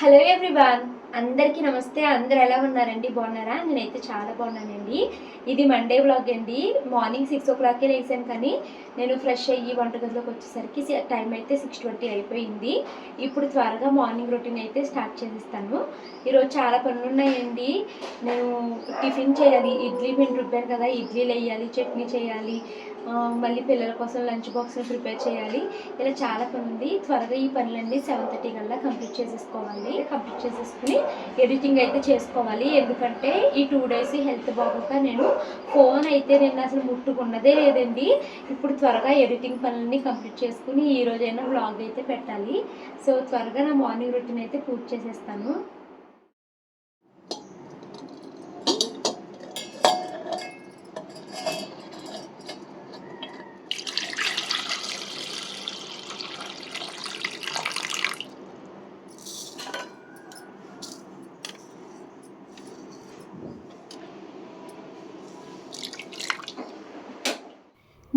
Hello everyone అందరికీ నమస్తే. అందరు ఎలా ఉన్నారండి? బాగున్నారా? నేనైతే చాలా బాగున్నానండి. ఇది మండే బ్లాగ్ అండి. మార్నింగ్ సిక్స్ ఓ క్లాక్కి లేసాను కానీ నేను ఫ్రెష్ అయ్యి వంటగదిలోకి వచ్చేసరికి టైం అయితే సిక్స్ ట్వంటీ అయిపోయింది. ఇప్పుడు త్వరగా మార్నింగ్ రొటీన్ అయితే స్టార్ట్ చేసేస్తాను. ఈరోజు చాలా పనులు ఉన్నాయండి. నేను టిఫిన్ చేయాలి. ఇడ్లీ పిండి రుబ్బాను కదా. ఇడ్లీలు వేయాలి చట్నీ చేయాలి. మళ్ళీ పిల్లల కోసం లంచ్ బాక్స్ని ప్రిపేర్ చేయాలి. ఇలా చాలా పని ఉంది త్వరగా ఈ పనులన్నీ సెవెన్ థర్టీ కల్లా కంప్లీట్ చేసేసుకోవాలి. కంప్లీట్ చేసేసుకుని ఎడిటింగ్ అయితే చేసుకోవాలి. ఎందుకంటే ఈ టూ డేస్ హెల్త్ బాగోక నేను ఫోన్ అయితే నేను అసలు ముట్టుకున్నదే లేదండి. ఇప్పుడు త్వరగా ఎడిటింగ్ పనులన్నీ కంప్లీట్ చేసుకుని ఈ రోజైనా బ్లాగ్ అయితే పెట్టాలి. సో త్వరగా నా మార్నింగ్ రొటీన్ అయితే పూర్తి చేసేస్తాను.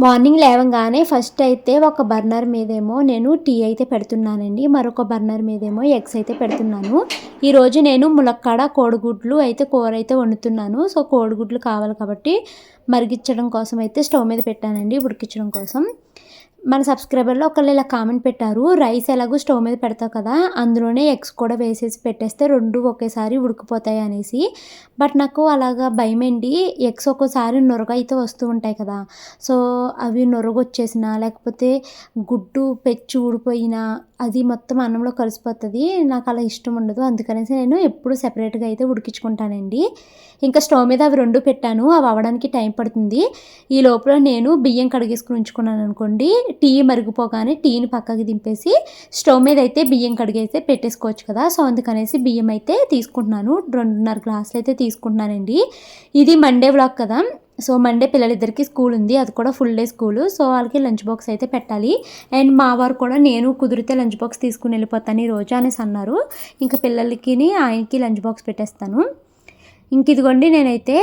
మార్నింగ్ లేవగానే ఫస్ట్ అయితే ఒక బర్నర్ మీదేమో నేను టీ అయితే పెడుతున్నానండి. మరొక బర్నర్ మీదేమో ఎగ్స్ అయితే పెడుతున్నాను. ఈరోజు నేను ములక్కాడ కోడిగుడ్లు అయితే కూర అయితే వండుతున్నాను. సో కోడిగుడ్లు కావాలి కాబట్టి మరిగించడం కోసం అయితే స్టవ్ మీద పెట్టానండి ఉడికించడం కోసం. మన సబ్స్క్రైబర్లో ఒకళ్ళు ఇలా కామెంట్ పెట్టారు రైస్ ఎలాగో స్టవ్ మీద పెడతావు కదా అందులోనే ఎగ్స్ కూడా వేసేసి పెట్టేస్తే రెండు ఒకేసారి ఉడికిపోతాయి అనేసి. బట్ నాకు అలాగా భయమండి ఎగ్స్ ఒక్కోసారి నొరగ అయితే వస్తూ ఉంటాయి కదా. సో అవి నొరగొచ్చేసిన లేకపోతే గుడ్డు పెచ్చి ఊడిపోయినా అది మొత్తం అన్నంలో కలిసిపోతుంది నాకు అలా ఇష్టం ఉండదు. అందుకనేసి నేను ఎప్పుడు సెపరేట్గా అయితే ఉడికించుకుంటానండి. ఇంకా స్టవ్ మీద అవి రెండు పెట్టాను అవి అవ్వడానికి టైం పడుతుంది. ఈ లోపల నేను బియ్యం కడిగేసుకుని ఉంచుకున్నాను అనుకోండి టీ మరిగిపోగానే టీని పక్కకి దింపేసి స్టవ్ మీద అయితే బియ్యం కడిగేస్తే పెట్టేసుకోవచ్చు కదా. సో అందుకనేసి బియ్యం అయితే తీసుకుంటున్నాను. రెండున్నర గ్లాసులు అయితే తీసుకుంటున్నానండి. ఇది మండే వ్లాగ్ కదా. సో మండే పిల్లలిద్దరికి స్కూల్ ఉంది. అది కూడా ఫుల్ డే స్కూల్. సో వాళ్ళకి లంచ్ బాక్స్ అయితే పెట్టాలి. అండ్ మా వారు కూడా నేను కుదిరితే లంచ్ బాక్స్ తీసుకుని వెళ్ళిపోతాను ఈ రోజు అనేసి అన్నారు. ఇంకా పిల్లలకి ఆయనకి లంచ్ బాక్స్ పెట్టేస్తాను. ఇంక ఇదిగోండి నేనైతే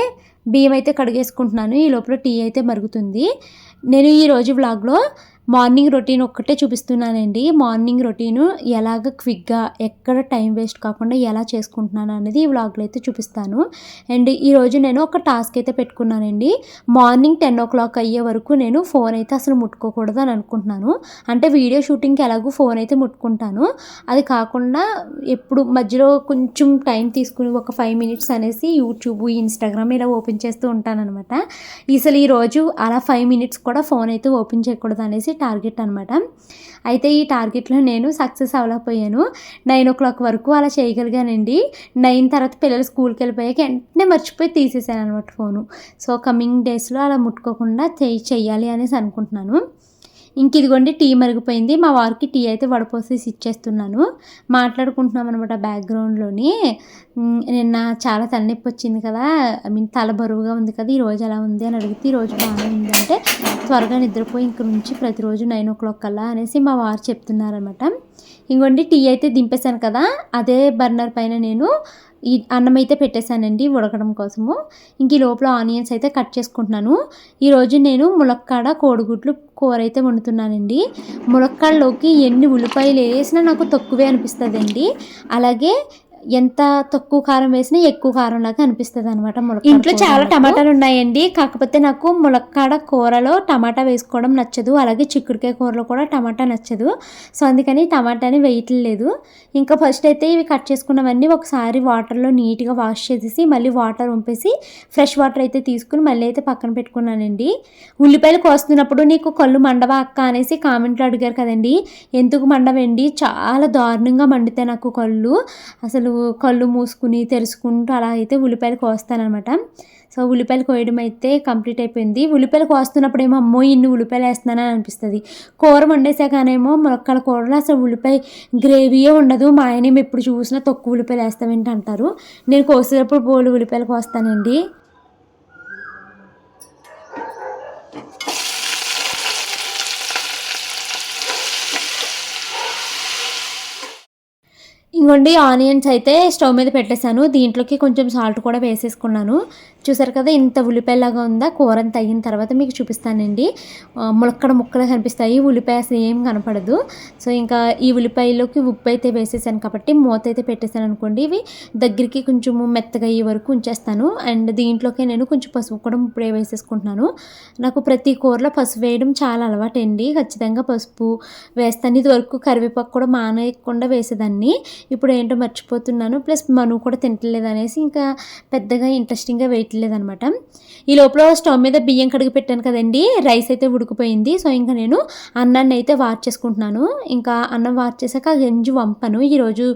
బియ్యం అయితే కడిగేసుకుంటున్నాను. ఈ లోపల టీ అయితే మరుగుతుంది. నేను ఈరోజు బ్లాగ్లో మార్నింగ్ రొటీన్ ఒక్కటే చూపిస్తున్నానండి. మార్నింగ్ రొటీను ఎలాగ క్విక్గా ఎక్కడ టైం వేస్ట్ కాకుండా ఎలా చేసుకుంటున్నాను అనేది ఈ వ్లాగ్లో అయితే చూపిస్తాను. అండ్ ఈరోజు నేను ఒక టాస్క్ అయితే పెట్టుకున్నానండి. మార్నింగ్ టెన్ ఓ క్లాక్ అయ్యే వరకు నేను ఫోన్ అయితే అసలు ముట్టుకోకూడదు అని అనుకుంటున్నాను. అంటే వీడియో షూటింగ్కి ఎలాగో ఫోన్ అయితే ముట్టుకుంటాను. అది కాకుండా ఎప్పుడు మధ్యలో కొంచెం టైం తీసుకుని ఒక ఫైవ్ మినిట్స్ అనేసి యూట్యూబ్ ఇన్స్టాగ్రామ్ ఇలా ఓపెన్ చేస్తూ ఉంటాను అనమాట అసలు ఈరోజు అలా ఫైవ్ మినిట్స్ కూడా ఫోన్ అయితే ఓపెన్ చేయకూడదు అనేసి టార్గెట్ అనమాట అయితే ఈ టార్గెట్లో నేను సక్సెస్ అవ్వలేకపోయాను. నైన్ ఓ క్లాక్ వరకు అలా చేయగలిగానండి. నైన్ తర్వాత పిల్లలు స్కూల్కి వెళ్ళిపోయాక వెంటనే మర్చిపోయి తీసేసాను అనమాట ఫోను. సో కమింగ్ డేస్లో అలా ముట్టుకోకుండా చెయ్యి అనేసి అనుకుంటున్నాను. ఇంక ఇదిగోండి టీ మరిగిపోయింది. మా వారికి టీ అయితే వడపోసేసి ఇచ్చేస్తున్నాను. మాట్లాడుకుంటున్నాం అనమాట బ్యాక్గ్రౌండ్లోని నిన్న చాలా తలనొప్పి వచ్చింది కదా. ఐ మీన్ తల బరువుగా ఉంది కదా ఈ రోజు ఎలా ఉంది అని అడిగితే ఈ రోజు బాగానే ఉంది. అంటే త్వరగా నిద్రపోయి ఇంక నుంచి ప్రతిరోజు నైన్ ఓ క్లాక్ కల్లా అనేసి మా వారు చెప్తున్నారనమాట ఇంకోండి టీ అయితే దింపేశాను కదా. అదే బర్నర్ పైన నేను ఈ అన్నం అయితే పెట్టేశానండి ఉడకడం కోసము. ఇంక ఈ లోపల ఆనియన్స్ అయితే కట్ చేసుకుంటున్నాను. ఈరోజు నేను ములక్కాడ కోడిగుడ్లు కూర అయితే వండుతున్నానండి. ములక్కాడలోకి ఎన్ని ఉల్లిపాయలు వేసినా నాకు తక్కువే అనిపిస్తుందండి. అలాగే ఎంత తక్కువ కారం వేసినా ఎక్కువ కారం లాగా అనిపిస్తుంది అనమాట ఇంట్లో చాలా టమాటాలు ఉన్నాయండి కాకపోతే నాకు ములక్కాడ కూరలో టమాటా వేసుకోవడం నచ్చదు. అలాగే చిక్కుడుకాయ కూరలో కూడా టమాటా నచ్చదు. సో అందుకని టమాటాని వేయట్లేదు. ఇంకా ఫస్ట్ అయితే ఇవి కట్ చేసుకున్నవన్నీ ఒకసారి వాటర్లో నీట్గా వాష్ చేసేసి మళ్ళీ వాటర్ వంపేసి ఫ్రెష్ వాటర్ అయితే తీసుకుని మళ్ళీ అయితే పక్కన పెట్టుకున్నానండి. ఉల్లిపాయలు కోస్తున్నప్పుడు నీకు కళ్ళు మండవా అక్క అనేసి కామెంట్లో అడిగారు కదండి. ఎందుకు మండవండి? చాలా దారుణంగా మండితే నాకు కళ్ళు. అసలు కళ్ళు మూసుకుని తెరుచుకుంటూ అలా అయితే ఉల్లిపాయలు కోస్తానమాట సో ఉల్లిపాయలు కోయడం అయితే కంప్లీట్ అయిపోయింది. ఉల్లిపాయలు కోస్తున్నప్పుడు ఏమో అమ్మో ఇన్ని ఉల్లిపాయలు వేస్తున్నానని అనిపిస్తుంది. కూర వండేసాకనేమో మొక్కల కూరలో అసలు ఉల్లిపాయ గ్రేవీయే ఉండదు. మా ఆయన ఎప్పుడు చూసినా తక్కువ ఉల్లిపాయలు వేస్తామేంటి అంటారు. నేను కోసేటప్పుడు బోలు ఉల్లిపాయలు కోస్తానండి. ఇంకోండి ఆనియన్స్ అయితే స్టవ్ మీద పెట్టేశాను. దీంట్లోకి కొంచెం సాల్ట్ కూడా వేసేసుకున్నాను. చూసారు కదా ఇంత ఉల్లిపాయలాగా ఉందా? కూర అంత అయిన తర్వాత మీకు చూపిస్తానండి. ములక్కడ ముక్కలు కనిపిస్తాయి. ఉల్లిపాయ అసలు ఏం కనపడదు. సో ఇంకా ఈ ఉల్లిపాయలోకి ఉప్పు అయితే వేసేసాను కాబట్టి మూత అయితే పెట్టేశాను అనుకోండి. ఇవి దగ్గరికి కొంచెం మెత్తగా అయ్యే వరకు ఉంచేస్తాను. అండ్ దీంట్లోకి నేను కొంచెం పసుపు కూడా ఇప్పుడే వేసేసుకుంటున్నాను. నాకు ప్రతి కూరలో పసుపు వేయడం చాలా అలవాటండి. ఖచ్చితంగా పసుపు వేస్తాను. ఇది వరకు కరివేపాకు కూడా మానేయకుండా వేసేదాన్ని. ఇప్పుడు ఏంటో మర్చిపోతున్నాను. ప్లస్ మను కూడా తింటలేదు అనేసి ఇంకా పెద్దగా ఇంట్రెస్టింగ్గా వేయట్లేదు పెట్టలేదనమాట ఈ లోపల స్టవ్ మీద బియ్యం కడిగి పెట్టాను కదండి రైస్ అయితే ఉడికిపోయింది. సో ఇంకా నేను అన్నాన్ని అయితే వాచ్ చేసుకుంటున్నాను. ఇంకా అన్నం వాచ్ చేశాక ఆ గంజి వంపను. ఈరోజు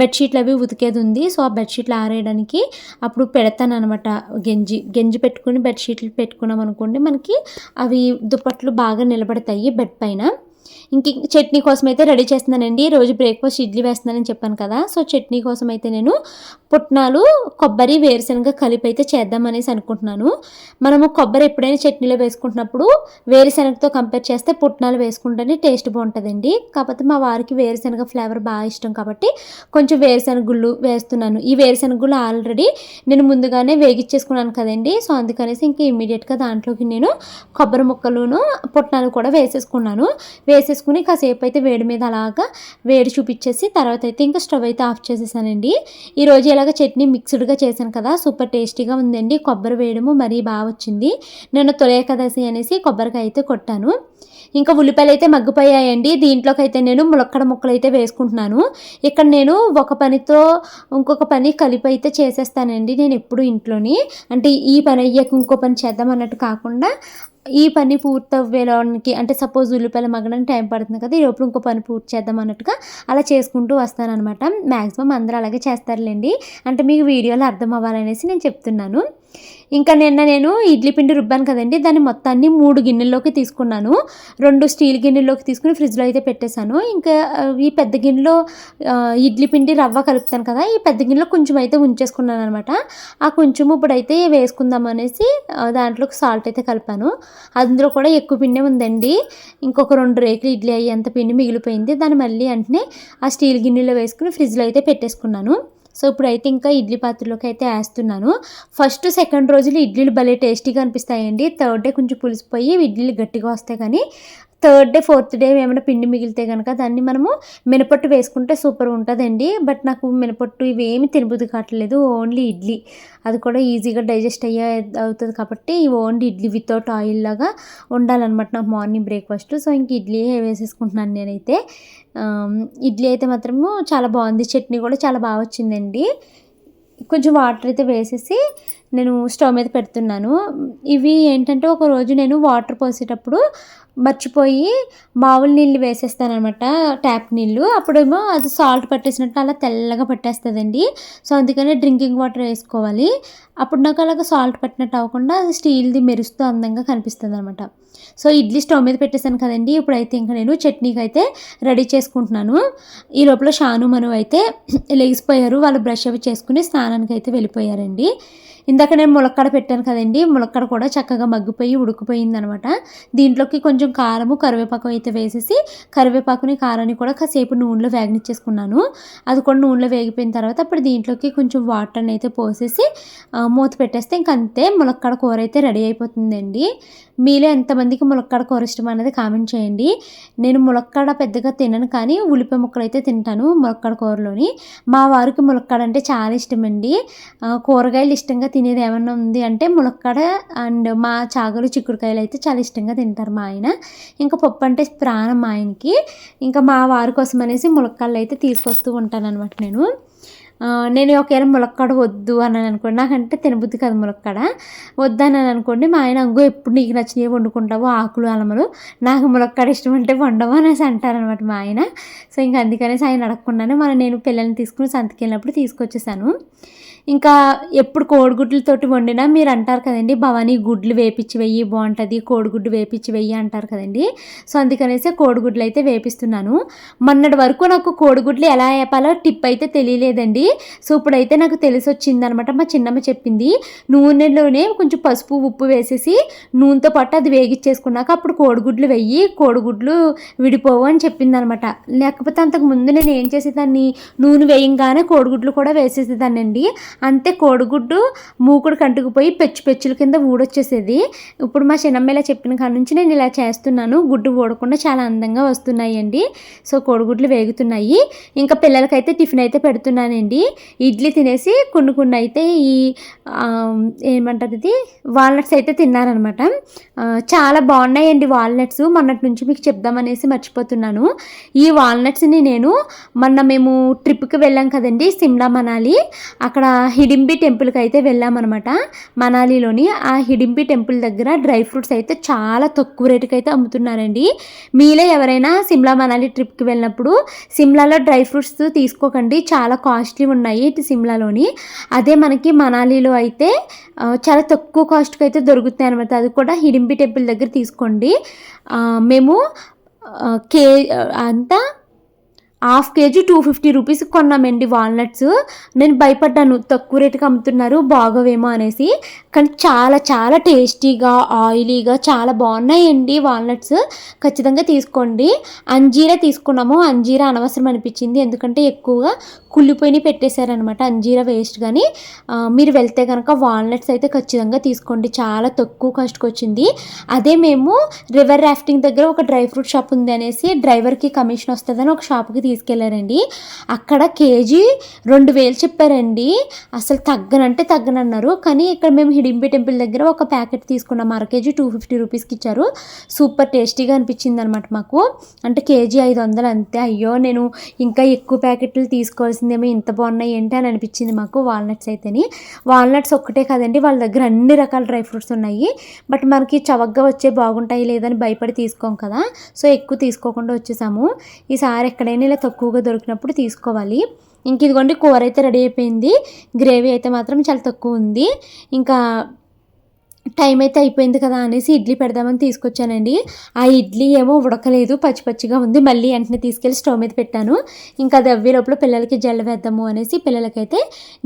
బెడ్షీట్లు అవి ఉతికేది ఉంది. సో ఆ బెడ్షీట్లు ఆరేయడానికి అప్పుడు పెడతాను అనమాట గంజి. గంజి పెట్టుకుని బెడ్షీట్లు పెట్టుకున్నాం అనుకోండి మనకి అవి దుప్పట్లు బాగా నిలబడతాయి బెడ్ పైన. ఇంక చట్నీ కోసం అయితే రెడీ చేస్తున్నానండి. రోజు బ్రేక్ఫాస్ట్ ఇడ్లీ వేస్తున్నానని చెప్పాను కదా. సో చట్నీ కోసం అయితే నేను పుట్నాలు కొబ్బరి వేరుశనగ కలిపి అయితే చేద్దామనేసి అనుకుంటున్నాను. మనము కొబ్బరి ఎప్పుడైనా చట్నీలో వేసుకుంటున్నప్పుడు వేరుశనగతో కంపేర్ చేస్తే పుట్నాలు వేసుకుంటేనే టేస్ట్ బాగుంటుందండి. కాకపోతే మా వారికి వేరుశనగ ఫ్లేవర్ బాగా ఇష్టం కాబట్టి కొంచెం వేరుశనగ గుళ్ళు వేస్తున్నాను. ఈ వేరుశనగ గుళ్ళు ఆల్రెడీ నేను ముందుగానే వేగిచ్చేసుకున్నాను కదండి. సో అందుకనేసి ఇంకా ఇమీడియట్గా దాంట్లోకి నేను కొబ్బరి ముక్కలును పుట్నాలు కూడా వేసేసుకున్నాను. వేసుకుని కాసేపు అయితే వేడి మీద అలాగా వేడి చూపించేసి తర్వాత అయితే ఇంకా స్టవ్ అయితే ఆఫ్ చేసేసానండి. ఈరోజు ఇలాగ చట్నీ మిక్స్డ్గా చేశాను కదా సూపర్ టేస్టీగా ఉందండి. కొబ్బరి వేయడము మరీ బాగా వచ్చింది. నేను తొలేకదశి అనేసి కొబ్బరికాయ అయితే కొట్టాను. ఇంకా ఉల్లిపాయలు అయితే మగ్గిపోయాయండి. దీంట్లోకి అయితే నేను ములక్కడ ముక్కలు అయితే వేసుకుంటున్నాను. ఇక్కడ నేను ఒక పనితో ఇంకొక పని కలిపి అయితే చేసేస్తానండి నేను ఎప్పుడు ఇంట్లోని. అంటే ఈ పని అయ్యాక ఇంకో పని చేద్దాం అన్నట్టు కాకుండా ఈ పని పూర్తి అంటే సపోజ్ ఉల్లిపాయలు మగ్గడానికి టైం పడుతుంది కదా ఈ లోపల ఇంకో పని పూర్తి చేద్దాం అన్నట్టుగా అలా చేసుకుంటూ వస్తానన్నమాట. మ్యాక్సిమం అందరూ అలాగే చేస్తారులేండి. అంటే మీకు వీడియోలో అర్థం అవ్వాలనేసి నేను చెప్తున్నాను. ఇంకా నిన్న నేను ఇడ్లీ పిండి రుబ్బాను కదండి దాన్ని మొత్తాన్ని మూడు గిన్నెల్లోకి తీసుకున్నాను. రెండు స్టీల్ గిన్నెల్లోకి తీసుకుని ఫ్రిడ్జ్లో అయితే పెట్టేశాను. ఇంకా ఈ పెద్ద గిన్నెలో ఇడ్లీ పిండి రవ్వ కలుపుతాను కదా ఈ పెద్ద గిన్నెలో కొంచెం అయితే ఉంచేసుకున్నాను అనమాట ఆ కొంచెం ఇప్పుడైతే వేసుకుందాం అనేసి దాంట్లో దాంట్లోకి సాల్ట్ అయితే కలిపాను. అందులో కూడా ఎక్కువ పిండి ఉందండి. ఇంకొక రెండు రేకులు ఇడ్లీ అయ్యేంత పిండి మిగిలిపోయింది. దాన్ని మళ్ళీ వెంటనే ఆ స్టీల్ గిన్నెలో వేసుకుని ఫ్రిడ్జ్లో అయితే పెట్టేసుకున్నాను. సో ఇప్పుడైతే ఇంకా ఇడ్లీ పాత్రలోకి అయితే వేస్తున్నాను. ఫస్ట్ సెకండ్ రోజులు ఇడ్లీలు భలే టేస్టీగా అనిపిస్తాయండి. థర్డ్ డే కొంచెం పులిసిపోయి ఇడ్లీలు గట్టిగా వస్తాయి కానీ థర్డ్ డే ఫోర్త్ డే ఏమైనా పిండి మిగిలితే కనుక దాన్ని మనము మినపట్టు వేసుకుంటే సూపర్ ఉంటుందండి. బట్ నాకు మినపట్టు ఇవి ఏమి తినబుద్ధి కావట్లేదు. ఓన్లీ ఇడ్లీ. అది కూడా ఈజీగా డైజెస్ట్ అయ్యే అవుతుంది కాబట్టి ఓన్లీ ఇడ్లీ వితౌట్ ఆయిల్ లాగా ఉండాలన్నమాట నాకు మార్నింగ్ బ్రేక్ఫాస్ట్ సో ఇంక ఇడ్లీ వేసేసుకుంటున్నాను నేనైతే. ఇడ్లీ అయితే మాత్రము చాలా బాగుంది. చట్నీ కూడా చాలా బాగా వచ్చిందండి. కొంచెం వాటర్ అయితే వేసేసి నేను స్టవ్ మీద పెడుతున్నాను. ఇవి ఏంటంటే ఒక రోజు నేను వాటర్ పోసేటప్పుడు మర్చిపోయి మామూలు నీళ్ళు వేసేస్తాను అనమాట ట్యాప్ నీళ్ళు. అప్పుడేమో అది సాల్ట్ పట్టేసినట్టు అలా తెల్లగా పట్టేస్తుందండి. సో అందుకనే డ్రింకింగ్ వాటర్ వేసుకోవాలి. అప్పుడు నాకు అలాగ సాల్ట్ పట్టినట్టు అవ్వకుండా అది స్టీల్ది మెరుస్తూ అందంగా కనిపిస్తుంది అనమాట సో ఇడ్లీ స్టవ్ మీద పెట్టేశాను కదండి. ఇప్పుడైతే ఇంకా నేను చట్నీకి అయితే రెడీ చేసుకుంటున్నాను. ఈ లోపల షాను మను అయితే లెగిసిపోయారు వాళ్ళు బ్రష్ అవి చేసుకుని స్నానానికి అయితే వెళ్ళిపోయారండి. ఇందాక నేను ములక్కడ పెట్టాను కదండి. ములక్కడ కూడా చక్కగా మగ్గిపోయి ఉడికిపోయింది అనమాట దీంట్లోకి కొంచెం కారము కరివేపాకు అయితే వేసేసి కరివేపాకుని కారాన్ని కూడా కాసేపు నూనెలో వేగనిచ్చేసుకున్నాను. అది కూడా నూనెలో వేగిపోయిన తర్వాత అప్పుడు దీంట్లోకి కొంచెం వాటర్ని అయితే పోసేసి మూత పెట్టేస్తే ఇంక అంతే ములక్కడ కూర అయితే రెడీ అయిపోతుందండి. మీలో ఎంతమందికి ములక్కడ కూర ఇష్టం అనేది కామెంట్ చేయండి. నేను ములక్కడ పెద్దగా తినను కానీ ఉల్లిపాయ ముక్కలు అయితే తింటాను ములక్కడ కూరలోని. మా వారికి ములక్కడ అంటే చాలా ఇష్టం అండి కూరగాయలు ఇష్టంగా తినేది ఏమన్నా ఉంది అంటే ములక్కడ అండ్ మా చాగలు చిక్కుడుకాయలు అయితే చాలా ఇష్టంగా తింటారు మా ఆయన. ఇంకా పప్పు అంటే ప్రాణం మా ఆయనకి. ఇంకా మా వారి కోసం అనేసి ములక్కాళ్ళు అయితే తీసుకొస్తూ ఉంటాను అనమాట నేను. నేను ఒకవేళ ములక్కాడ వద్దు అని అనుకోండి. నాకంటే తినబుద్ధి కాదు ములక్కాడ. వద్దని అనుకోండి. మా ఆయన అంగో ఎప్పుడు నీకు నచ్చినవి వండుకుంటావు ఆకులు అలమలు? నాకు ములక్కాడ ఇష్టం అంటే వండవు అనేసి అంటారనమాట మా ఆయన. సో ఇంకా అందుకనేసి ఆయన అడగకుండానే మన నేను పిల్లల్ని తీసుకుని సంతకి వెళ్ళినప్పుడు తీసుకొచ్చేసాను. ఇంకా ఎప్పుడు కోడిగుడ్లతోటి వండినా మీరు అంటారు కదండి భవానీ గుడ్లు వేపించి వెయ్యి బాగుంటుంది కోడిగుడ్డు వేపించి వెయ్యి అంటారు కదండి. సో అందుకనేసి కోడిగుడ్లు అయితే వేపిస్తున్నాను. మొన్నటి వరకు నాకు కోడిగుడ్లు ఎలా వేపాలో టిప్ అయితే తెలియలేదండి. సో ఇప్పుడైతే నాకు తెలిసి వచ్చింది అనమాట మా చిన్నమ్మ చెప్పింది. నూనెలోనే కొంచెం పసుపు ఉప్పు వేసేసి నూనెతో పాటు అది వేగిచ్చేసుకున్నాక అప్పుడు కోడిగుడ్లు వెయ్యి కోడిగుడ్లు విడిపోవు అని చెప్పింది అనమాట లేకపోతే అంతకు ముందు నేను ఏం చేసేదాన్ని? నూనె వేయంగానే కోడిగుడ్లు కూడా వేసేసేదాన్ని అండి అంతే కోడిగుడ్డు మూకుడు కంటుకుపోయి పెచ్చు పెచ్చుల కింద ఊడొచ్చేసేది. ఇప్పుడు మా చిన్నమ్మ ఇలా చెప్పిన కాడ నుంచి నేను ఇలా చేస్తున్నాను. గుడ్డు ఊడకుండా చాలా అందంగా వస్తున్నాయి అండి సో కోడిగుడ్లు వేగుతున్నాయి. ఇంకా పిల్లలకైతే టిఫిన్ అయితే పెడుతున్నానండి. ఇడ్లీ తినేసి కొన్ని కొన్ని అయితే ఈ ఆ, ఏమంటారు ఇది? వాల్నట్స్ అయితే తిన్నారనమాట చాలా బాగున్నాయండి వాల్నట్స్. మొన్నటి నుంచి మీకు చెప్దామనేసి మర్చిపోతున్నాను. ఈ వాల్నట్స్ని నేను మొన్న మేము ట్రిప్కి వెళ్ళాం కదండి సిమ్లా మనాలి. అక్కడ హిడింబి టెంపుల్కి అయితే వెళ్ళామన్నమాట. మనాలిలోని ఆ హిడింబి టెంపుల్ దగ్గర డ్రై ఫ్రూట్స్ అయితే చాలా తక్కువ రేటుకి అయితే అమ్ముతున్నారండి. మీలో ఎవరైనా సిమ్లా మనాలి ట్రిప్కి వెళ్ళినప్పుడు సిమ్లాలో డ్రై ఫ్రూట్స్ తీసుకోకండి. చాలా కాస్ట్లీ ఉన్నాయి ఇటు సిమ్లాలోని. అదే మనకి మనాలిలో అయితే చాలా తక్కువ కాస్ట్కి అయితే దొరుకుతాయి అనమాట అది కూడా హిడింబి టెంపుల్ దగ్గర తీసుకోండి. మేము కే అంతా హాఫ్ కేజీ టూ ఫిఫ్టీ రూపీస్కి కొన్నామండి వాల్నట్స్. నేను భయపడ్డాను తక్కువ రేటుకి అమ్ముతున్నారు బాగోవేమో అనేసి. కానీ చాలా చాలా టేస్టీగా ఆయిలీగా చాలా బాగున్నాయండి వాల్నట్స్. ఖచ్చితంగా తీసుకోండి. అంజీరా తీసుకున్నాము. అంజీరా అనవసరం అనిపించింది. ఎందుకంటే ఎక్కువగా కుళ్ళిపోయి పెట్టేశారనమాట అంజీరా వేస్ట్. కానీ మీరు వెళ్తే కనుక వాల్నట్స్ అయితే ఖచ్చితంగా తీసుకోండి. చాలా తక్కువ కాస్ట్కి వచ్చింది. అదే మేము రివర్ రాఫ్టింగ్ దగ్గర ఒక డ్రై ఫ్రూట్ షాప్ ఉంది అనేసి డ్రైవర్కి కమిషన్ వస్తుందని ఒక షాప్కి తీసుకెళ్ళారండి. అక్కడ కేజీ రెండు వేలు చెప్పారండి. అసలు తగ్గనంటే తగ్గనన్నారు. కానీ ఇక్కడ మేము హిడింబి టెంపుల్ దగ్గర ఒక ప్యాకెట్ తీసుకున్నాం. అర కేజీ టూ ఫిఫ్టీ రూపీస్కి ఇచ్చారు. సూపర్ టేస్టీగా అనిపించింది అనమాట మాకు. అంటే కేజీ ఐదు వందలు అంతే. అయ్యో నేను ఇంకా ఎక్కువ ప్యాకెట్లు తీసుకోవాల్సిందేమో ఇంత బాగున్నాయి ఏంటి అని అనిపించింది మాకు వాల్నట్స్ అయితేని. వాల్నట్స్ ఒక్కటే కదండి వాళ్ళ దగ్గర అన్ని రకాల డ్రై ఫ్రూట్స్ ఉన్నాయి. బట్ మనకి చవగ్గా వచ్చే బాగుంటాయి లేదని భయపడి తీసుకోం కదా. సో ఎక్కువ తీసుకోకుండా వచ్చేసాము. ఈసారి ఎక్కడైనా ఇలా తక్కువగా దొరికినప్పుడు తీసుకోవాలి. ఇంక ఇదిగోండి కూర అయితే రెడీ అయిపోయింది. గ్రేవీ అయితే మాత్రం చాలా తక్కువ ఉంది. ఇంకా టైం అయితే అయిపోయింది కదా అనేసి ఇడ్లీ పెడదామని తీసుకొచ్చానండి. ఆ ఇడ్లీ ఏమో ఉడకలేదు పచ్చి పచ్చిగా ఉంది. మళ్ళీ వెంటనే తీసుకెళ్ళి స్టవ్ మీద పెట్టాను. ఇంకా అది అవ్వే లోపల పిల్లలకి జడ వేద్దాము అనేసి పిల్లలకైతే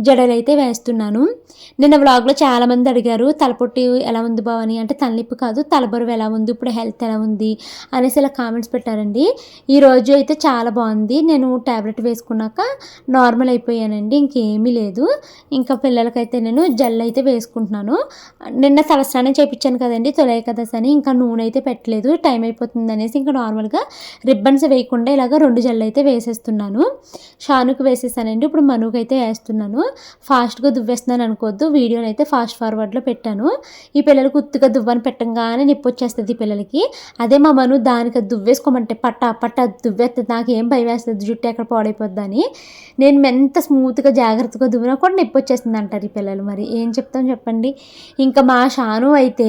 జడలు అయితే వేస్తున్నాను. నిన్న వ్లాగ్లో చాలామంది అడిగారు తలపొట్టి ఎలా ఉంది బావని అంటే తలనొప్పి కాదు తలబరువు ఎలా ఉంది? ఇప్పుడు హెల్త్ ఎలా ఉంది? అనేసి ఇలా కామెంట్స్ పెట్టారండి. ఈ రోజు అయితే చాలా బాగుంది. నేను ట్యాబ్లెట్ వేసుకున్నాక నార్మల్ అయిపోయానండి. ఇంకేమీ లేదు. ఇంకా పిల్లలకైతే నేను జెల్ అయితే వేసుకుంటున్నాను. నిన్న తలస్నానం చేయించాను కదండి తొలి కదా అని ఇంకా నూనె అయితే పెట్టలేదు టైం అయిపోతుంది అనేసి ఇంకా నార్మల్గా రిబ్బన్స్ వేయకుండా ఇలాగ రెండు జల్లు అయితే వేసేస్తున్నాను. షానుకు వేసేసానండి ఇప్పుడు మనుకు అయితే వేస్తున్నాను. ఫాస్ట్గా దువ్వేస్తున్నాను అనుకోవద్దు వీడియోని అయితే ఫాస్ట్ ఫార్వర్డ్లో పెట్టాను. ఈ పిల్లలకు ఉత్తుగా దువ్వని పెట్టంగానే నిప్పు వచ్చేస్తుంది ఈ పిల్లలకి. అదే మా మను దానికి అది దువ్వేసుకోమంటే పట్ట పట్ట దువ్వేస్తుంది నాకు ఏం భయం వేస్తుంది జుట్టు ఎక్కడ పాడైపోద్దని. నేను ఎంత స్మూత్గా జాగ్రత్తగా దువ్వినా కూడా నొప్పి వచ్చేస్తుంది అంటారు ఈ పిల్లలు మరి. ఏం చెప్తాం చెప్పండి? ఇంకా మా షాను అయితే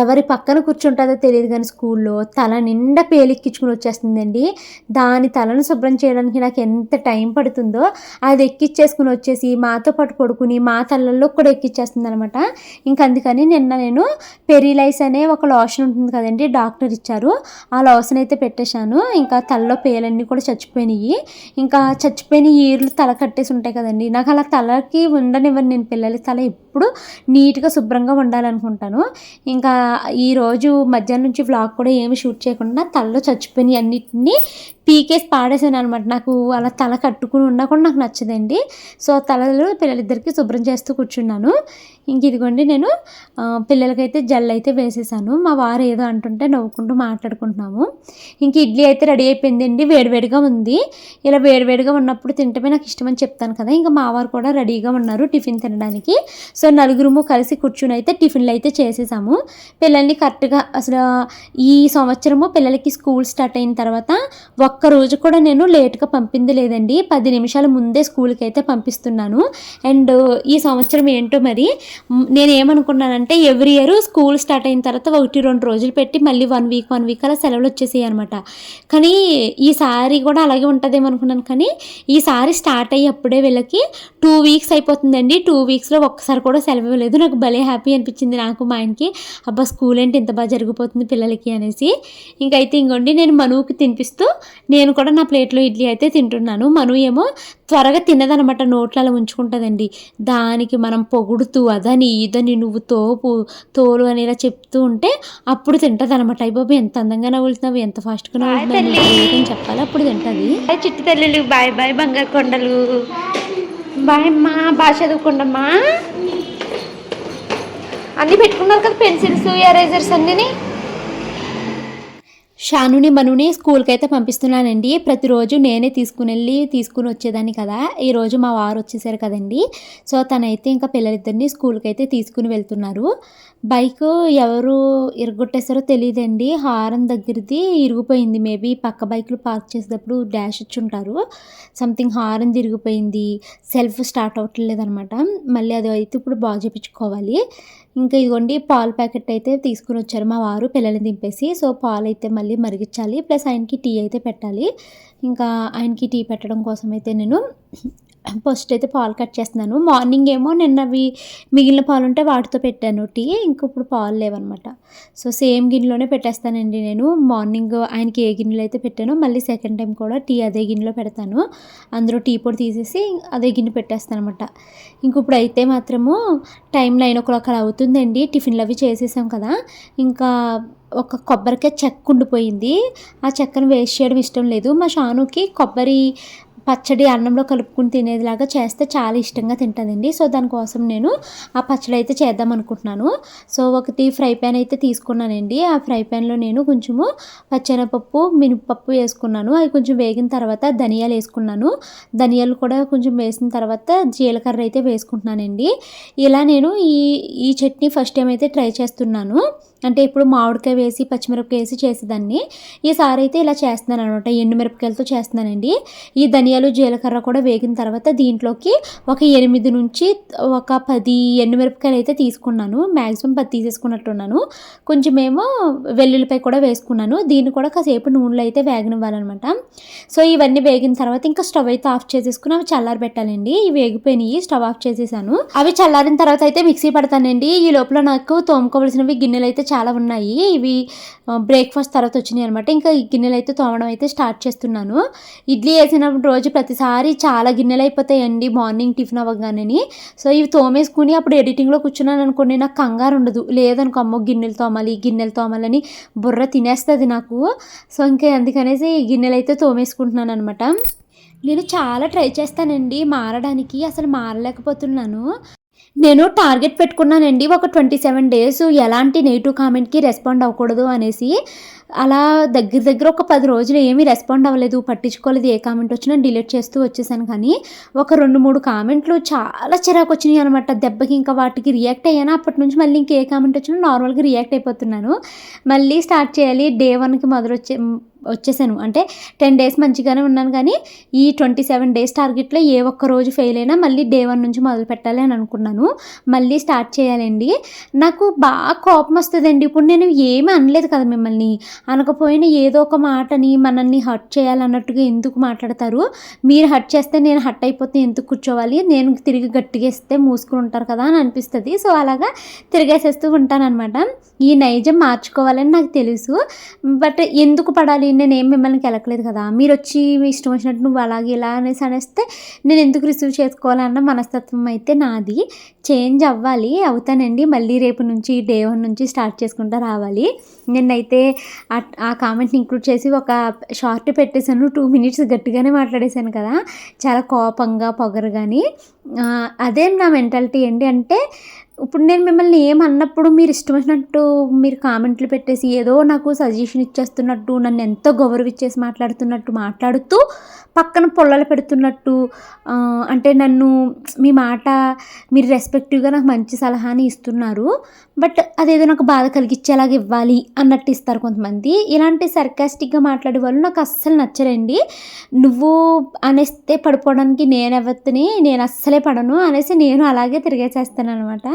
ఎవరి పక్కన కూర్చుంటుందో తెలియదు కానీ స్కూల్లో తల నిండా పేలెక్కించుకుని వచ్చేస్తుందండి. దాని తలను శుభ్రం చేయడానికి నాకు ఎంత టైం పడుతుందో అది ఎక్కిచ్చేసుకుని వచ్చేసి మాతో పాటు పడుకుని మా తలల్లో కూడా ఎక్కిచ్చేస్తుంది అనమాట ఇంక అందుకని నిన్న నేను పెరిలైస్ అనే ఒక లోషన్ ఉంటుంది కదండి డాక్టర్ ఇచ్చారు. ఆ లోషన్ అయితే పెట్టేశాను. ఇంకా తలలో పేలన్నీ కూడా చచ్చిపోయినాయి. ఇంకా చచ్చిపోయిన ఈర్లు తల కట్టేసి ఉంటాయి కదండి. నాకు అలా తలకి ఉండనివ్వను నేను పిల్లలకి. తల ఎప్పుడు నీట్గా శుభ్రంగా ఉండాలనుకుంటాను. ఇంకా ఈరోజు మధ్యాహ్నం నుంచి వ్లాగ్ కూడా ఏమి షూట్ చేయకుండా తలలో చచ్చిపోయినవి అన్నిటినీ పీకేసి పాడేసాను అనమాట నాకు అలా తల కట్టుకుని ఉన్నా కూడా నాకు నచ్చదండి. సో తలలు పిల్లలిద్దరికి శుభ్రం చేస్తూ కూర్చున్నాను. ఇంక ఇదిగోండి నేను పిల్లలకైతే జల్ అయితే వేసేసాను. మా వారు ఏదో అంటుంటే నవ్వుకుంటూ మాట్లాడుకుంటున్నాము. ఇంక ఇడ్లీ అయితే రెడీ అయిపోయిందండి. వేడివేడిగా ఉంది. ఇలా వేడివేడిగా ఉన్నప్పుడు తింటమే నాకు ఇష్టమని చెప్తాను కదా. ఇంకా మా వారు కూడా రెడీగా ఉన్నారు టిఫిన్ తినడానికి. సో నలుగురుము కలిసి కూర్చుని అయితే టిఫిన్లు అయితే చేసేసాము. పిల్లల్ని కరెక్ట్గా అసలు ఈ సంవత్సరము పిల్లలకి స్కూల్ స్టార్ట్ అయిన తర్వాత ఒక్క ఒక్కరోజు కూడా నేను లేట్గా పంపింది లేదండి. పది నిమిషాల ముందే స్కూల్కి అయితే పంపిస్తున్నాను. అండ్ ఈ సంవత్సరం ఏంటో మరి నేను ఏమనుకున్నానంటే ఎవ్రీ ఇయర్ స్కూల్ స్టార్ట్ అయిన తర్వాత ఒకటి రెండు రోజులు పెట్టి మళ్ళీ వన్ వీక్ వన్ వీక్ అలా సెలవులు వచ్చేసాయి అనమాట కానీ ఈసారి కూడా అలాగే ఉంటుందేమో అనుకున్నాను. కానీ ఈసారి స్టార్ట్ అయ్యేప్పుడే వీళ్ళకి టూ వీక్స్ అయిపోతుందండి. టూ వీక్స్లో ఒక్కసారి కూడా సెలవు ఇవ్వలేదు. నాకు భలే హ్యాపీ అనిపించింది నాకు మా ఆయనకి. అబ్బా స్కూల్ ఏంటి ఇంత బాగా జరిగిపోతుంది పిల్లలకి అనేసి. ఇంకైతే ఇంకోండి నేను మనువుకి తినిపిస్తూ నేను కూడా నా ప్లేట్లో ఇడ్లీ అయితే తింటున్నాను. మను ఏమో త్వరగా తిన్నదనమాట నోట్లో అలా ఉంచుకుంటుందండి. దానికి మనం పొగుడుతూ అదని ఇదని నువ్వు తోపు తోలు అని ఇలా చెప్తూ ఉంటే అప్పుడు తింటుంది అనమాట అయ్యి ఎంత అందంగా నవ్వులుతున్నావు ఎంత ఫాస్ట్గా నవ్వులుతున్నావు. చెప్పాలి? అప్పుడు తింటుంది. చిట్టి తల్లులు బాయ్ బాయ్ బంగారు కొండలు బాయ్ అమ్మా బాగా చదువుకోండమ్మా. అన్నీ పెట్టుకున్నారు కదా పెన్సిల్స్ ఎరేజర్స్ అన్నీ షానుని మనుని స్కూల్కి అయితే పంపిస్తున్నానండి. ప్రతిరోజు నేనే తీసుకుని వెళ్ళి తీసుకుని వచ్చేదాన్ని కదా. ఈరోజు మా వారు వచ్చేసారు కదండి. సో తనైతే ఇంకా పిల్లలిద్దరిని స్కూల్కి అయితే తీసుకుని వెళ్తున్నారు. బైక్ ఎవరు ఇరగొట్టేసారో తెలియదండి హారన్ దగ్గరది ఇరిగిపోయింది. మేబీ పక్క బైక్లు పార్క్ చేసేటప్పుడు డాష్ ఇచ్చి ఉంటారు. సంథింగ్ హారన్ తిరిగిపోయింది. సెల్ఫ్ స్టార్ట్ అవ్వట్లేదు అనమాట మళ్ళీ అది అయితే ఇప్పుడు బాగు చేయించుకోవాలి ఇంకా ఇదిగోండి పాల ప్యాకెట్ అయితే తీసుకుని వచ్చారు మా వారు పిల్లల్ని దింపేసి. సో పాలు అయితే మళ్ళీ మరిగించాలి. ప్లస్ ఆయనకి టీ అయితే పెట్టాలి. ఇంకా ఆయనకి టీ పెట్టడం కోసం అయితే నేను ఫస్ట్ అయితే పాలు కట్ చేస్తున్నాను. మార్నింగ్ ఏమో నిన్న అవి మిగిలిన పాలు ఉంటే వాటితో పెట్టాను టీ ఇంక ఇప్పుడు పాలు లేవన్నమాట. సో సేమ్ గిన్నెలోనే పెట్టేస్తానండి నేను. మార్నింగ్ ఆయనకి ఏ గిన్నెలో అయితే పెట్టానో మళ్ళీ సెకండ్ టైం కూడా టీ అదే గిన్నెలో పెడతాను. అందులో టీ పొడి తీసేసి అదే గిన్నె పెట్టేస్తాను అనమాట ఇంక ఇప్పుడు అయితే మాత్రము టైం నైన్ ఓ క్లాక్ అలా అవుతుందండి. టిఫిన్లు అవి చేసేసాం కదా. ఇంకా ఒక కొబ్బరికాయ చెక్క ఉండిపోయింది. ఆ చెక్కను వేస్ట్ చేయడం ఇష్టం లేదు. మా షానుకి కొబ్బరి పచ్చడి అన్నంలో కలుపుకుని తినేదిలాగా చేస్తే చాలా ఇష్టంగా తింటుందండి. సో దానికోసం నేను ఆ పచ్చడి అయితే చేద్దాం అనుకుంటున్నాను. సో ఒకటి ఫ్రై ప్యాన్ అయితే తీసుకున్నానండి. ఆ ఫ్రై ప్యాన్లో నేను కొంచెము పచ్చెనపప్పు మినపప్పు వేసుకున్నాను. అవి కొంచెం వేగిన తర్వాత ధనియాలు వేసుకున్నాను. ధనియాలు కూడా కొంచెం వేసిన తర్వాత జీలకర్ర అయితే వేసుకుంటున్నానండి. ఇలా నేను ఈ ఈ చట్నీ ఫస్ట్ టైం అయితే ట్రై చేస్తున్నాను. అంటే ఇప్పుడు మామిడికాయ వేసి పచ్చిమిరపకాయ వేసి చేసేదాన్ని. ఈసారి అయితే ఇలా చేస్తున్నాను అనమాట. ఎండుమిరపకాయలతో చేస్తున్నానండి. ఈ ధనియాలు జీలకర్ర కూడా వేగిన తర్వాత దీంట్లోకి ఒక ఎనిమిది నుంచి ఒక పది ఎండుమిరపకాయలు అయితే తీసుకున్నాను. మ్యాక్సిమం పది తీసేసుకున్నట్టున్నాను. కొంచెం ఏమో వెల్లుల్లిపై కూడా వేసుకున్నాను. దీన్ని కూడా కాసేపు నూనెలో అయితే వేగనివ్వాలన్నమాట. సో ఇవన్నీ వేగిన తర్వాత ఇంకా స్టవ్ అయితే ఆఫ్ చేసేసుకుని అవి చల్లారి పెట్టాలండి. ఇవి వేగిపోయినాయి స్టవ్ ఆఫ్ చేసేసాను. అవి చల్లారిన తర్వాత అయితే మిక్సీ పడతానండి. ఈ లోపల నాకు తోముకోవలసినవి గిన్నెలు అయితే చాలా ఉన్నాయి. ఇవి బ్రేక్ఫాస్ట్ తర్వాత వచ్చినాయి అనమాట ఇంకా ఈ గిన్నెలు అయితే తోమడం అయితే స్టార్ట్ చేస్తున్నాను. ఇడ్లీ వేసిన రోజు ప్రతిసారి చాలా గిన్నెలు అయిపోతాయండి. మార్నింగ్ టిఫిన్ అవ్వగానే సో ఇవి తోమేసుకుని అప్పుడు ఎడిటింగ్లో కూర్చున్నాను అనుకోండి నాకు కంగారు ఉండదు. లేదనుకో అమ్మో గిన్నెలు తోమాలి గిన్నెలు తోమాలని బుర్ర తినేస్తుంది నాకు. సో ఇంకా అందుకనేసి ఈ గిన్నెలు అయితే తోమేసుకుంటున్నాను అనమాట నేను చాలా ట్రై చేస్తానండి మారడానికి. అసలు మారలేకపోతున్నాను. నేను టార్గెట్ పెట్టుకున్నానండి. ఒక ట్వంటీ సెవెన్ డేస్ ఎలాంటి నెగిటివ్ కామెంట్కి రెస్పాండ్ అవ్వకూడదు అనేసి అలా దగ్గర దగ్గర ఒక పది రోజులు ఏమీ రెస్పాండ్ అవ్వలేదు. పట్టించుకోలేదు ఏ కామెంట్ వచ్చినా డిలీట్ చేస్తూ వచ్చేసాను. కానీ ఒక రెండు మూడు కామెంట్లు చాలా చిరాకు వచ్చినాయి అనమాట దెబ్బకి ఇంకా వాటికి రియాక్ట్ అయ్యాను? అప్పటి నుంచి మళ్ళీ ఇంకే కామెంట్ వచ్చినా నార్మల్గా రియాక్ట్ అయిపోతున్నాను. మళ్ళీ స్టార్ట్ చేయాలి. డే వన్కి మొదలు వచ్చే వచ్చేసాను. అంటే టెన్ డేస్ మంచిగానే ఉన్నాను కానీ ఈ ట్వంటీ సెవెన్ డేస్ టార్గెట్లో ఏ ఒక్క రోజు ఫెయిల్ అయినా మళ్ళీ డే వన్ నుంచి మొదలు పెట్టాలి అని అనుకున్నాను. మళ్ళీ స్టార్ట్ చేయాలండి. నాకు బాగా కోపం వస్తుందండి. ఇప్పుడు నేను ఏమీ అనలేదు కదా మిమ్మల్ని. అనకపోయినా ఏదో ఒక మాటని మనల్ని హర్ట్ చేయాలన్నట్టుగా ఎందుకు మాట్లాడతారు? మీరు హర్ట్ చేస్తే నేను హర్ట్ అయిపోతే ఎందుకు కూర్చోవాలి? నేను తిరిగి గట్టిగా ఇస్తే మూసుకుని ఉంటారు కదా అని అనిపిస్తుంది. సో అలాగా తిరిగేసేస్తూ ఉంటానన్నమాట. ఈ నైజం మార్చుకోవాలని నాకు తెలుసు. బట్ ఎందుకు పడాలి? నేనేం మిమ్మల్ని కెలకలేదు కదా? మీరు వచ్చి మీ ఇష్టం వచ్చినట్టు నువ్వు అలాగే ఇలా అనేసి అనేస్తే నేను ఎందుకు రిసీవ్ చేసుకోవాలన్న మనస్తత్వం అయితే నాది. చేంజ్ అవ్వాలి అవుతానండి. మళ్ళీ రేపు నుంచి డే వన్ నుంచి స్టార్ట్ చేసుకుంటా రావాలి. నేనైతే ఆ- కామెంట్ని ఇంక్లూడ్ చేసి ఒక షార్ట్ పెట్టేశాను. టూ మినిట్స్ గట్టిగానే మాట్లాడేశాను కదా? చాలా కోపంగా పొగరుగాని. కానీ అదే నా మెంటాలిటీ ఏంటి అంటే ఇప్పుడు నేను మిమ్మల్ని ఏమన్నప్పుడు అన్నప్పుడు మీరు ఇష్టం వచ్చినట్టు మీరు కామెంట్లు పెట్టేసి ఏదో నాకు సజెషన్ ఇచ్చేస్తున్నట్టు నన్ను ఎంతో గౌరవిచ్చేసి మాట్లాడుతున్నట్టు మాట్లాడుతూ పక్కన పొల్లలు పెడుతున్నట్టు అంటే నన్ను మీ మాట మీరు రెస్పెక్టివ్గా నాకు మంచి సలహాని ఇస్తున్నారు బట్ అదేదో నాకు బాధ కలిగించేలాగా ఇవ్వాలి అన్నట్టు ఇస్తారు కొంతమంది. ఇలాంటి సర్కాస్టిక్గా మాట్లాడే వాళ్ళు నాకు అస్సలు నచ్చరండి. నువ్వు అనేస్తే పడిపోవడానికి నేను ఎవరిని నేను అస్సలే పడను అనేసి నేను అలాగే తిరిగేసేస్తాను అనమాట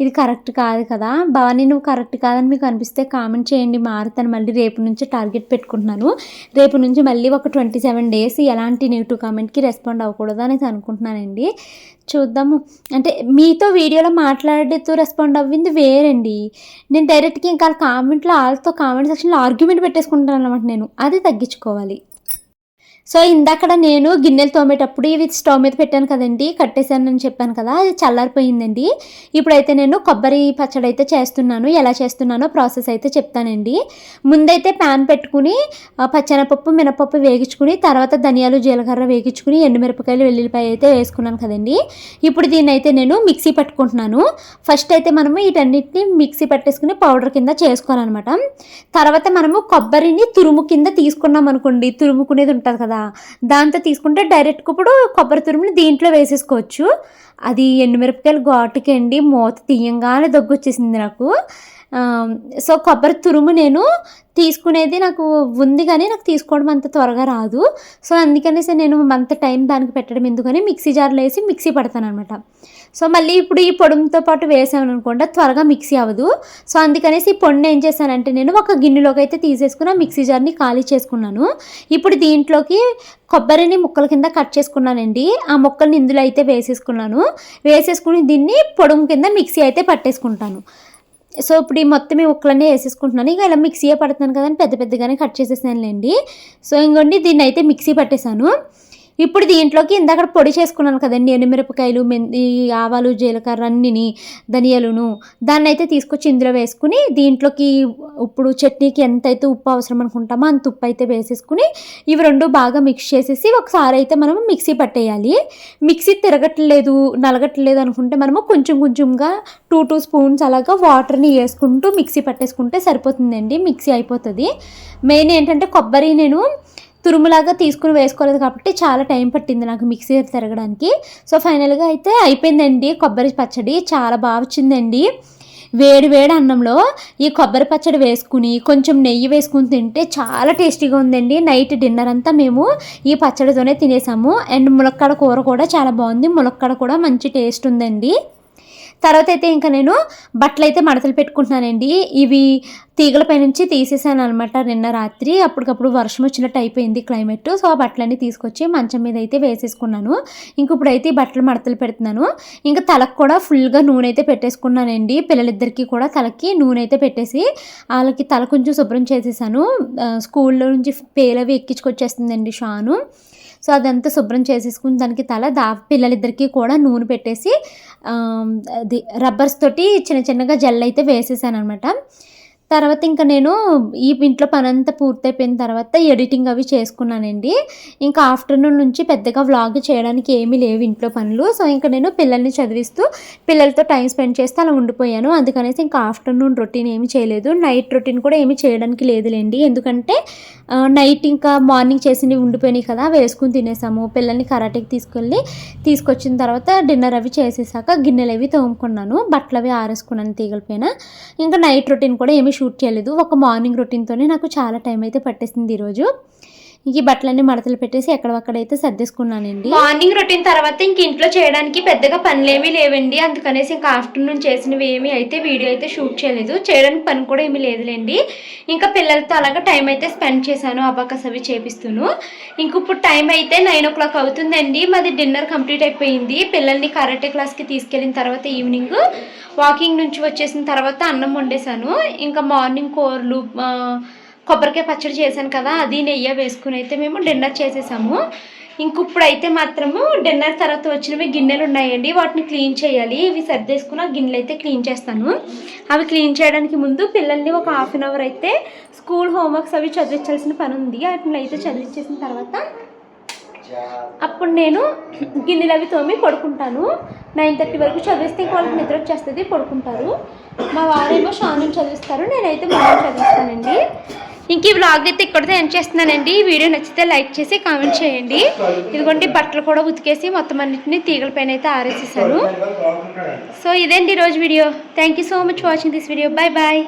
ఇది కరెక్ట్ కాదు కదా? భవానీ నువ్వు కరెక్ట్ కాదని మీకు అనిపిస్తే కామెంట్ చేయండి. మారుతాను మళ్ళీ రేపు నుంచి టార్గెట్ పెట్టుకుంటున్నాను. రేపు నుంచి మళ్ళీ ఒక ట్వంటీ సెవెన్ డేస్ ఎలాంటి నెగిటివ్ కామెంట్కి రెస్పాండ్ అవ్వకూడదు అనేసి అనుకుంటున్నానండి. చూద్దాము. అంటే మీతో వీడియోలో మాట్లాడుతూ రెస్పాండ్ అవ్వింది వేరండి. నేను డైరెక్ట్గా ఇంకా కామెంట్లో వాళ్ళతో కామెంట్ సెక్షన్లో ఆర్గ్యుమెంట్ పెట్టేసుకుంటాను అనమాట నేను. అది తగ్గించుకోవాలి. సో ఇందాకడ నేను గిన్నెలు తోమేటప్పుడు ఇవి స్టవ్ మీద పెట్టాను కదండి కట్టేశానని చెప్పాను కదా అది చల్లారిపోయిందండి. ఇప్పుడైతే నేను కొబ్బరి పచ్చడి అయితే చేస్తున్నాను. ఎలా చేస్తున్నానో ప్రాసెస్ అయితే చెప్తానండి. ముందైతే ప్యాన్ పెట్టుకుని ఆ, పచ్చెనపప్పు మినపప్పు వేగించుకుని తర్వాత ధనియాలు జీలకర్ర వేగించుకుని ఎండుమిరపకాయలు వెల్లుల్లిపాయ అయితే వేసుకున్నాను కదండి. ఇప్పుడు దీన్ని అయితే నేను మిక్సీ పట్టుకుంటున్నాను. ఫస్ట్ అయితే మనము వీటన్నిటిని మిక్సీ పట్టేసుకుని పౌడర్ కింద చేసుకోవాలన్నమాట. తర్వాత మనము కొబ్బరిని తురుము కింద తీసుకున్నాం అనుకోండి తురుముకునేది ఉంటుంది కదా దాంతో తీసుకుంటే డైరెక్ట్గా ఇప్పుడు కొబ్బరి తురుముని దీంట్లో వేసేసుకోవచ్చు. అది ఎండుమిరపకాయలు ఘాటుకి అండి మూత తీయంగానే దగ్గు వచ్చేసింది నాకు. సో కొబ్బరి తురుము నేను తీసుకునేది నాకు ఉంది కానీ నాకు తీసుకోవడం అంత త్వరగా రాదు. సో అందుకనేసి నేను అంత టైం దానికి పెట్టడం ఎందుకని మిక్సీ జార్లో వేసి మిక్సీ పడతాను అనమాట సో మళ్ళీ ఇప్పుడు ఈ పొడుముతో పాటు వేసాను అనుకోండి త్వరగా మిక్సీ అవ్వదు. సో అందుకనేసి ఈ పొడిని ఏం చేశానంటే నేను ఒక గిన్నెలోకి అయితే తీసేసుకుని ఆ మిక్సీ జార్ని ఖాళీ చేసుకున్నాను. ఇప్పుడు దీంట్లోకి కొబ్బరిని ముక్కల కింద కట్ చేసుకున్నానండి. ఆ ముక్కల్ని ఇందులో అయితే వేసేసుకున్నాను. వేసేసుకుని దీన్ని పొడుము కింద మిక్సీ అయితే పట్టేసుకుంటాను. సో ఇప్పుడు ఈ మొత్తం ఈ ఉక్కలన్నీ వేసేసుకుంటున్నాను. ఇక ఇలా మిక్సీ పడుతున్నాను కదా పెద్ద పెద్దగానే కట్ చేసేసానులేండి సో ఇంకోండి దీన్ని అయితే మిక్సీ పట్టేశాను. ఇప్పుడు దీంట్లోకి ఇందాక పొడి చేసుకున్నాను కదండి ఎండుమిరపకాయలు మెంతి ఆవాలు జీలకర్ర అన్నిని ధనియాలును. దాన్ని అయితే తీసుకొచ్చి ఇందులో వేసుకుని దీంట్లోకి ఇప్పుడు చట్నీకి ఎంత అయితే ఉప్పు అవసరం అనుకుంటామో అంత ఉప్పు అయితే వేసేసుకుని ఇవి రెండు బాగా మిక్స్ చేసేసి ఒకసారి అయితే మనం మిక్సీ పట్టేయాలి. మిక్సీ తిరగట్లేదు నలగట్లేదు అనుకుంటే మనము కొంచెం కొంచెంగా టూ టూ స్పూన్స్ అలాగా వాటర్ని వేసుకుంటూ మిక్సీ పట్టేసుకుంటే సరిపోతుందండి మిక్సీ అయిపోతుంది. మెయిన్ ఏంటంటే కొబ్బరి నేను తురుములాగా తీసుకుని వేసుకోలేదు కాబట్టి చాలా టైం పట్టింది నాకు మిక్సీ తిరగడానికి. సో ఫైనల్గా అయితే అయిపోయిందండి కొబ్బరి పచ్చడి. చాలా బాగా వచ్చిందండి. వేడి వేడి అన్నంలో ఈ కొబ్బరి పచ్చడి వేసుకుని కొంచెం నెయ్యి వేసుకుని తింటే చాలా టేస్టీగా ఉందండి. నైట్ డిన్నర్ అంతా మేము ఈ పచ్చడితోనే తినేసాము. అండ్ ములక్కాడ కూర కూడా చాలా బాగుంది. ములక్కాడ కూడా మంచి టేస్ట్ ఉందండి. తర్వాత అయితే ఇంకా నేను బట్టలు అయితే మడతలు పెట్టుకుంటున్నానండి. ఇవి తీగలపై నుంచి తీసేసాను అనమాట నిన్న రాత్రి. అప్పటికప్పుడు వర్షం వచ్చినట్టు అయిపోయింది క్లైమేట్. సో ఆ బట్టలన్నీ తీసుకొచ్చి మంచం మీద అయితే వేసేసుకున్నాను. ఇంక ఇప్పుడైతే ఈ బట్టలు మడతలు పెడుతున్నాను. ఇంకా తలకు కూడా ఫుల్గా నూనె అయితే పెట్టేసుకున్నానండి. పిల్లలిద్దరికీ కూడా తలకి నూనె అయితే పెట్టేసి వాళ్ళకి తల కొంచెం శుభ్రం చేసేసాను. స్కూల్లో నుంచి పేలవి ఎక్కించుకొచ్చేస్తుందండి షాను. సో అదంతా శుభ్రం చేసేసుకుని దానికి తల దా పిల్లలిద్దరికీ కూడా నూనె పెట్టేసి అది రబ్బర్స్ తోటి చిన్న చిన్నగా జెల్ అయితే వేసేసాను అనమాట తర్వాత ఇంకా నేను ఈ ఇంట్లో పనంతా పూర్తయిపోయిన తర్వాత ఎడిటింగ్ అవి చేసుకున్నానండి. ఇంకా ఆఫ్టర్నూన్ నుంచి పెద్దగా వ్లాగ్ చేయడానికి ఏమీ లేవు ఇంట్లో పనులు. సో ఇంకా నేను పిల్లల్ని చదివిస్తూ పిల్లలతో టైం స్పెండ్ చేస్తే అలా ఉండిపోయాను. అందుకనేసి ఇంకా ఆఫ్టర్నూన్ రొటీన్ ఏమీ చేయలేదు. నైట్ రొటీన్ కూడా ఏమీ చేయడానికి లేదులేండి. ఎందుకంటే నైట్ ఇంకా మార్నింగ్ చేసినవి ఉండిపోయినాయి కదా వేసుకుని తినేసాము. పిల్లల్ని కరాటేకి తీసుకెళ్ళి తీసుకొచ్చిన తర్వాత డిన్నర్ అవి చేసేసాక గిన్నెలు అవి తోముకున్నాను. బట్టలు అవి ఆరేసుకున్నాను తీగల పైన. ఇంకా నైట్ రొటీన్ కూడా ఏమి షూట్ చేయలేదు. ఒక మార్నింగ్ రొటీన్తోనే నాకు చాలా టైం అయితే పట్టేసింది ఈరోజు. ఈ బట్టలన్నీ మడతలు పెట్టేసి ఎక్కడక్కడైతే సర్దేసుకున్నానండి. మార్నింగ్ రొటీన్ తర్వాత ఇంక ఇంట్లో చేయడానికి పెద్దగా పనులేమీ లేవండి. అందుకనేసి ఇంకా ఆఫ్టర్నూన్ చేసినవి ఏమీ అయితే వీడియో అయితే షూట్ చేయలేదు. చేయడానికి పని కూడా ఏమీ లేదులేండి. ఇంకా పిల్లలతో అలాగా టైం అయితే స్పెండ్ చేశాను. అబాకస్ అవి చేపిస్తూను. ఇంక ఇప్పుడు టైం అయితే నైన్ ఓ క్లాక్ అవుతుందండి. మాది డిన్నర్ కంప్లీట్ అయిపోయింది. పిల్లల్ని కరాటే క్లాస్కి తీసుకెళ్ళిన తర్వాత ఈవినింగ్ వాకింగ్ నుంచి వచ్చేసిన తర్వాత అన్నం వండేసాను ఇంకా మార్నింగ్ కూరలు కొబ్బరికాయ పచ్చడి చేశాను కదా అది నెయ్యి వేసుకుని అయితే మేము డిన్నర్ చేసేసాము. ఇంక ఇప్పుడైతే మాత్రము డిన్నర్ తర్వాత వచ్చినవి గిన్నెలు ఉన్నాయండి వాటిని క్లీన్ చేయాలి. ఇవి సర్దేసుకుని ఆ గిన్నెలు అయితే క్లీన్ చేస్తాను. అవి క్లీన్ చేయడానికి ముందు పిల్లల్ని ఒక హాఫ్ అన్ అవర్ అయితే స్కూల్ హోంవర్క్స్ అవి చదివించాల్సిన పని ఉంది. వాటిని అయితే చదివించేసిన తర్వాత అప్పుడు నేను గిన్నెలు అవి తోమి పడుకుంటాను. నైన్ థర్టీ వరకు చదివిస్తే వాళ్ళకి నిద్ర వచ్చేస్తుంది పడుకుంటారు. మా వారేమో షానం చదివిస్తారు నేనైతే మార్నింగ్ చదివిస్తానండి. ఇంక ఈ వ్లాగ్ అయితే ఇక్కడితో ఎండ్ చేస్తున్నానండి. ఈ వీడియో నచ్చితే లైక్ చేసి కామెంట్ చేయండి. ఇదిగోండి బట్టలు కూడా ఉతికేసి మొత్తం అన్నింటినీ తీగల పైన అయితే ఆరేసేసాను సో ఇదేంటి ఈరోజు video? Thank you so much watching this video bye bye